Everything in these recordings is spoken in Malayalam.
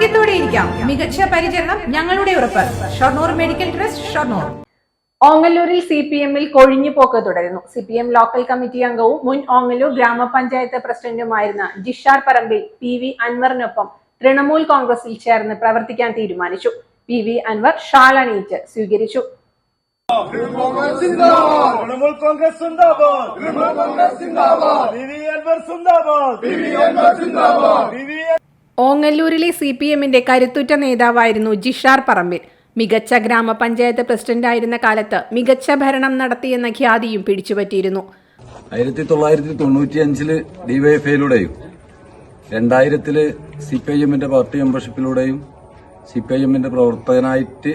ആരോഗ്യത്തോടെ ഇരിക്കാം. മികച്ച പരിചരണം ഞങ്ങളുടെ ഉറപ്പ്. Shoranur medical trust Shoranur. ഓങ്ങല്ലൂരിൽ C P എമ്മിൽ കൊഴിഞ്ഞുപോക്ക് തുടരുന്നു. C P M local committee അംഗവും മുൻ ഓങ്ങല്ലൂർ ഗ്രാമപഞ്ചായത്ത് പ്രസിഡന്റുമായിരുന്ന ജിഷാർ പറമ്പിൽ പി വി അൻവറിനൊപ്പം തൃണമൂൽ കോൺഗ്രസിൽ ചേർന്ന് പ്രവർത്തിക്കാൻ തീരുമാനിച്ചു. പി വി അൻവർ ഷാൾ അണിയിച്ച് സ്വീകരിച്ചു. തൃണമൂൽ കോൺഗ്രസ് തൃണമൂൽ കോൺഗ്രസ് ഓങ്ങല്ലൂരിലെ സി പി എമ്മിന്റെ കരുത്തുറ്റ നേതാവായിരുന്നു ജിഷാർ പറമ്പിൽ. മികച്ച ഗ്രാമപഞ്ചായത്ത് പ്രസിഡന്റായിരുന്ന കാലത്ത് മികച്ച ഭരണം നടത്തിയെന്ന ഖ്യാതിയും പിടിച്ചുപറ്റിയിരുന്നു. ആയിരത്തി തൊള്ളായിരത്തി തൊണ്ണൂറ്റി അഞ്ചിൽ ഡിവൈഎഫ്ഐയിലൂടെയും രണ്ടായിരത്തിൽ സി പി ഐ എമ്മിന്റെ പാർട്ടി മെമ്പർഷിപ്പിലൂടെയും സി പി ഐ എമ്മിന്റെ പ്രവർത്തകനായിട്ട്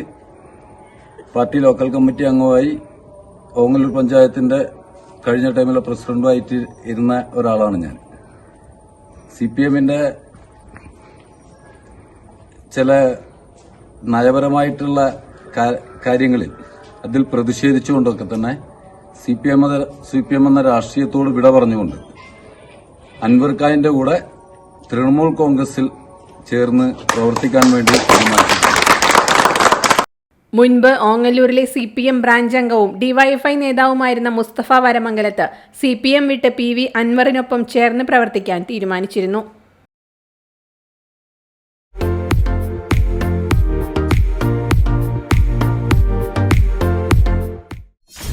പാർട്ടി ലോക്കൽ കമ്മിറ്റി അംഗമായി ഓങ്ങല്ലൂർ പഞ്ചായത്തിന്റെ കഴിഞ്ഞ ടൈമിലെ പ്രസിഡന്റുമായിട്ട് ഇരുന്ന ഒരാളാണ് ഞാൻ. സി പി എമ്മിന്റെ ചില നയപരമായിട്ടുള്ള കാര്യങ്ങളിൽ അതിൽ പ്രതിഷേധിച്ചുകൊണ്ടൊക്കെ തന്നെ C P M C P M എന്ന രാഷ്ട്രീയത്തോട് വിട പറഞ്ഞുകൊണ്ട് അൻവർ ഖാന്റെ കൂടെ തൃണമൂൽ കോൺഗ്രസിൽ ചേർന്ന് പ്രവർത്തിക്കാൻ വേണ്ടി തീരുമാനിച്ചു. മുൻപ് ഓങ്ങല്ലൂരിലെ സി പി എം ബ്രാഞ്ച് അംഗവും ഡിവൈഎഫ്ഐ നേതാവുമായിരുന്ന മുസ്തഫ വരമംഗലത്ത് സി പി എം വിട്ട് പി വി അൻവറിനൊപ്പം ചേർന്ന് പ്രവർത്തിക്കാൻ തീരുമാനിച്ചിരുന്നു.